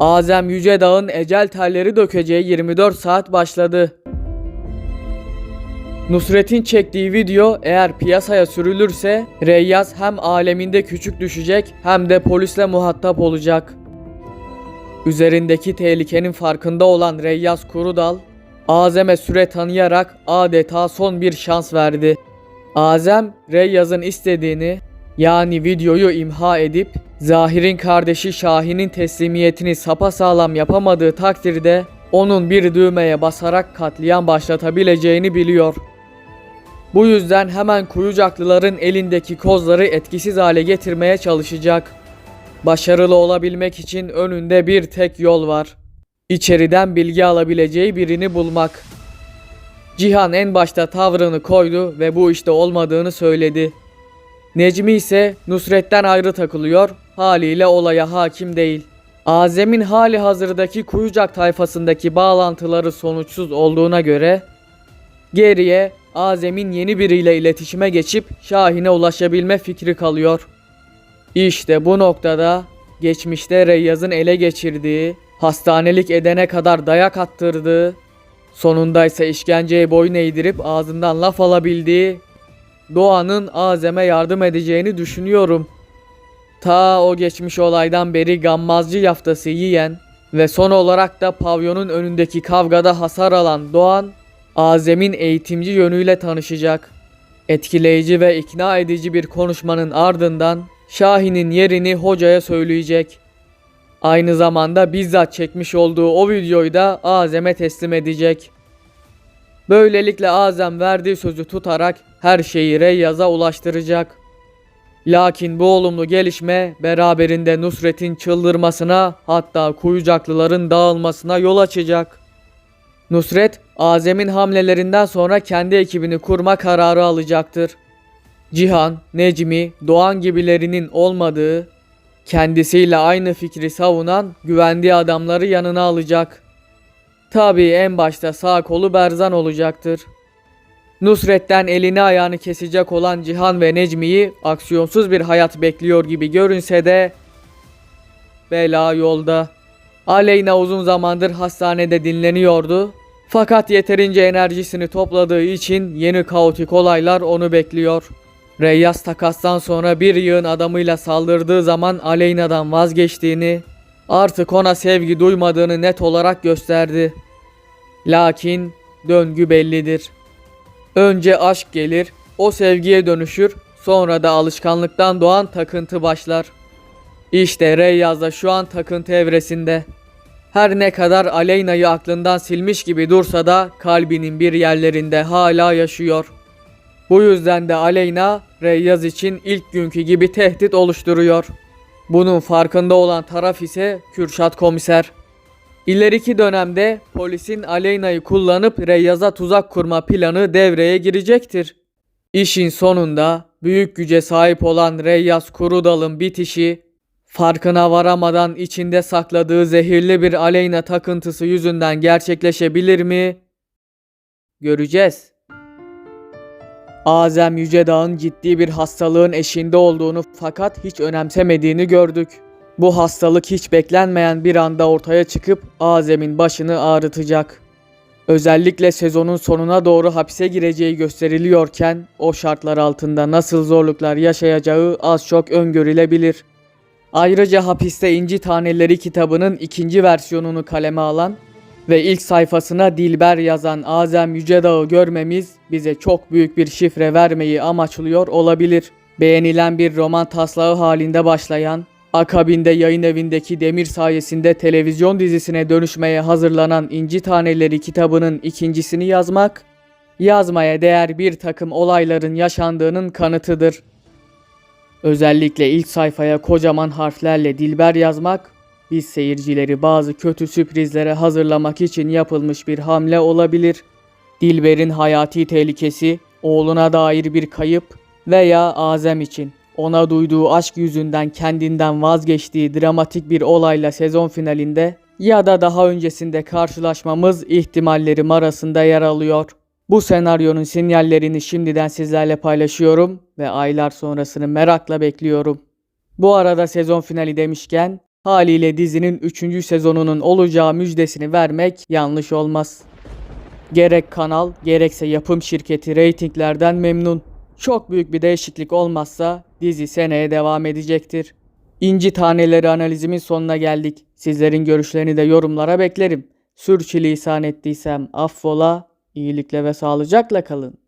Azem Yücedağ'ın ecel telleri dökeceği 24 saat başladı. Nusret'in çektiği video eğer piyasaya sürülürse Reyyaz hem aleminde küçük düşecek hem de polisle muhatap olacak. Üzerindeki tehlikenin farkında olan Reyyaz Kurudal, Azem'e süre tanıyarak adeta son bir şans verdi. Azem, Reyyaz'ın istediğini yani videoyu imha edip Zahir'in kardeşi Şahin'in teslimiyetini sapasağlam yapamadığı takdirde onun bir düğmeye basarak katliam başlatabileceğini biliyor. Bu yüzden hemen Kuyucaklıların elindeki kozları etkisiz hale getirmeye çalışacak. Başarılı olabilmek için önünde bir tek yol var. İçeriden bilgi alabileceği birini bulmak. Cihan en başta tavrını koydu ve bu işte olmadığını söyledi. Necmi ise Nusret'ten ayrı takılıyor, haliyle olaya hakim değil. Azem'in hali hazırdaki Kuyucak tayfasındaki bağlantıları sonuçsuz olduğuna göre geriye Azem'in yeni biriyle iletişime geçip Şahin'e ulaşabilme fikri kalıyor. İşte bu noktada geçmişte Reyyaz'ın ele geçirdiği, hastanelik edene kadar dayak attırdığı, sonunda ise işkenceye boyun eğdirip ağzından laf alabildiği Doğan'ın Azem'e yardım edeceğini düşünüyorum. Ta o geçmiş olaydan beri gammazcı yaftası yiyen ve son olarak da pavyonun önündeki kavgada hasar alan Doğan, Azem'in eğitimci yönüyle tanışacak. Etkileyici ve ikna edici bir konuşmanın ardından Şahin'in yerini hocaya söyleyecek. Aynı zamanda bizzat çekmiş olduğu o videoyu da Azem'e teslim edecek. Böylelikle Azem verdiği sözü tutarak her şeyi Reyyaz'a ulaştıracak. Lakin bu olumlu gelişme beraberinde Nusret'in çıldırmasına hatta kuyucaklıların dağılmasına yol açacak. Nusret, Azem'in hamlelerinden sonra kendi ekibini kurma kararı alacaktır. Cihan, Necmi, Doğan gibilerinin olmadığı, kendisiyle aynı fikri savunan güvendiği adamları yanına alacak. Tabii en başta sağ kolu Berzan olacaktır. Nusret'ten elini ayağını kesecek olan Cihan ve Necmi'yi aksiyonsuz bir hayat bekliyor gibi görünse de bela yolda. Aleyna uzun zamandır hastanede dinleniyordu. Fakat yeterince enerjisini topladığı için yeni kaotik olaylar onu bekliyor. Reyyaz takastan sonra bir yığın adamıyla saldırdığı zaman Aleyna'dan vazgeçtiğini, artık ona sevgi duymadığını net olarak gösterdi. Lakin döngü bellidir. Önce aşk gelir, o sevgiye dönüşür, sonra da alışkanlıktan doğan takıntı başlar. İşte Reyyaz da şu an takıntı evresinde. Her ne kadar Aleyna'yı aklından silmiş gibi dursa da kalbinin bir yerlerinde hala yaşıyor. Bu yüzden de Aleyna Reyyaz için ilk günkü gibi tehdit oluşturuyor. Bunun farkında olan taraf ise Kürşat komiser. İleriki dönemde polisin Aleyna'yı kullanıp Reyyaz'a tuzak kurma planı devreye girecektir. İşin sonunda büyük güce sahip olan Reyyaz Kurudal'ın bitişi, farkına varamadan içinde sakladığı zehirli bir Aleyna takıntısı yüzünden gerçekleşebilir mi? Göreceğiz. Azem Yücedağ'ın ciddi bir hastalığın eşiğinde olduğunu fakat hiç önemsemediğini gördük. Bu hastalık hiç beklenmeyen bir anda ortaya çıkıp Azem'in başını ağrıtacak. Özellikle sezonun sonuna doğru hapse gireceği gösteriliyorken o şartlar altında nasıl zorluklar yaşayacağı az çok öngörülebilir. Ayrıca hapiste İnci Taneleri kitabının ikinci versiyonunu kaleme alan ve ilk sayfasına Dilber yazan Azem Yücedağ'ı görmemiz bize çok büyük bir şifre vermeyi amaçlıyor olabilir. Beğenilen bir roman taslağı halinde başlayan, akabinde yayın evindeki Demir sayesinde televizyon dizisine dönüşmeye hazırlanan İnci Taneleri kitabının ikincisini yazmak, yazmaya değer bir takım olayların yaşandığının kanıtıdır. Özellikle ilk sayfaya kocaman harflerle Dilber yazmak, biz seyircileri bazı kötü sürprizlere hazırlamak için yapılmış bir hamle olabilir. Dilber'in hayati tehlikesi, oğluna dair bir kayıp veya Azem için ona duyduğu aşk yüzünden kendinden vazgeçtiği dramatik bir olayla sezon finalinde ya da daha öncesinde karşılaşmamız ihtimallerim arasında yer alıyor. Bu senaryonun sinyallerini şimdiden sizlerle paylaşıyorum ve aylar sonrasını merakla bekliyorum. Bu arada sezon finali demişken Haliyle dizinin 3. sezonunun olacağı müjdesini vermek yanlış olmaz. Gerek kanal gerekse yapım şirketi reytinglerden memnun. Çok büyük bir değişiklik olmazsa dizi seneye devam edecektir. İnci taneleri analizimin sonuna geldik. Sizlerin görüşlerini de yorumlara beklerim. Sürçülisan ettiysem affola, iyilikle ve sağlıcakla kalın.